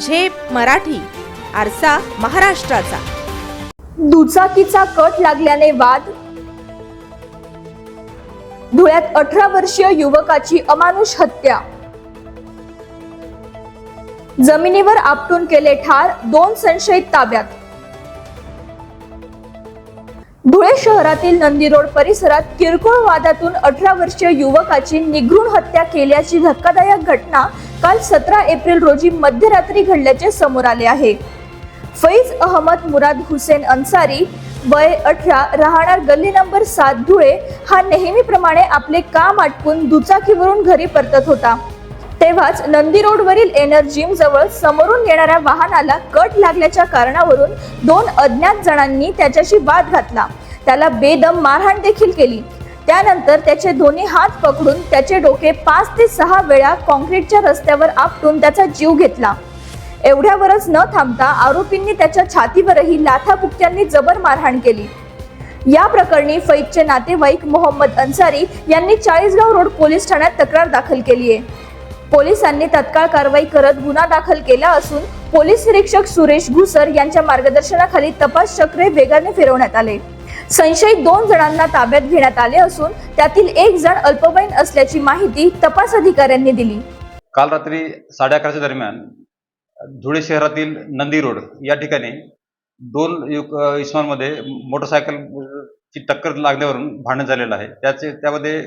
झेप मराठी आरसा महाराष्ट्राचा. दुचाकीचा कट लागल्याने वाद. धुळ्यात अठरा वर्षीय युवकाची अमानुष हत्या. जमिनीवर आपटून केले ठार दोन संशयित ताब्यात. धुळे शहरातील नंदी रोड परिसरात किरकोळ वादातून अठरा वर्षीय युवकाची निघृण हत्या केल्याची धक्कादायक घटना काल सतरा एप्रिल रोजी मध्यरात्री घडल्याचे समोर आले आहे. फैज अहमद मुराद हुसेन अन्सारी वय अठरा राहणार गल्ली नंबर सात धुळे हा नेहमीप्रमाणे आपले काम आटपून दुचाकीवरून घरी परतत होता. तेव्हाच नंदी रोडवरील एनर जवळ समोरून येणाऱ्या वाहनाला कट लागल्याच्या कारणावरून दोन अज्ञात जणांनी त्याच्याशी वाद घातला. त्याला बेदम मारहाण देखील केली. त्यानंतर त्याचे दोन्ही हात पकडून त्याचे डोके पाच ते सहा वेळा कॉन्क्रीटच्या रस्त्यावर आपटून त्याचा जीव घेतला. एवढ्यावरच न थांबता आरोपींनी त्याच्या छातीवरही लाथाबुक्क्यांनी जबर मारहाण केली. या प्रकरणी फैजचे नातेवाईक मोहम्मद अन्सारी यांनी चाळीसगाव रोड पोलीस ठाण्यात तक्रार दाखल केली आहे. पोलिसांनी तत्काळ कारवाई करत गुन्हा दाखल केला असून पोलीस निरीक्षक सुरेश घुसर यांच्या मार्गदर्शनाखाली तपास चक्रे वेगाने फिरवण्यात आले. संशयित दोन जणांना ताब्यात घेण्यात आले असून त्यातील एक जण अल्पवयीन असल्याची माहिती तपास अधिकाऱ्यांनी दिली. काल रात्री साडे अकराच्या दरम्यान धुळे शहरातील नंदी रोड या ठिकाणी दोन युग अ, इसमांमध्ये मोटरसायकलची टक्कर लागण्यावरून भांडण झालेलं आहे. त्याचे त्यामध्ये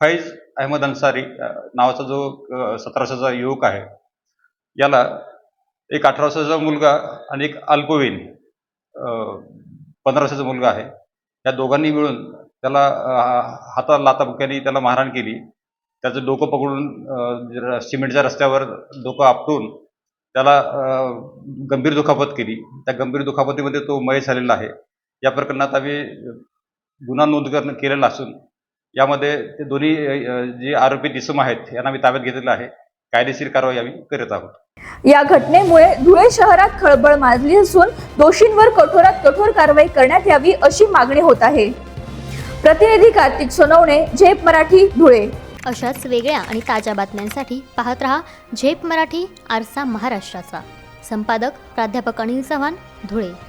फैज अहमद अन्सारी नावाचा जो सतराशेचा सतरा वर्षाचा युवक आहे याला एक अठरा वर्षाचा मुलगा आणि एक अल्पवयीन पंधरा वर्षाचा मुलगा आहे. या दोघांनी मिळून त्याला हाताला लाताबुक्याने त्याला मारहाण केली. त्याचं डोकं पकडून सिमेंटच्या रस्त्यावर डोकं आपटून त्याला गंभीर दुखापत केली. त्या गंभीर दुखापतीमध्ये तो मय झालेला आहे. या प्रकरणात आम्ही गुन्हा नोंद करणं केलेला असून यामध्ये ते दोन्ही जे आरोपी इसम आहेत यांना आम्ही ताब्यात घेतलेलं आहे. कायदेशीर कारवाई आम्ही करत आहोत. या घटनेमुळे धुळे शहरात खळबळ माजली असून दोषींवर कठोरात कठोर कारवाई करण्यात यावी अशी मागणी होत आहे. प्रतिनिधी कार्तिक सोनवणे झेप मराठी धुळे. अशाच वेगळ्या आणि ताज्या बातम्यांसाठी पाहत रहा झेप मराठी आरसा महाराष्ट्राचा. संपादक प्राध्यापक अनिल चव्हाण धुळे.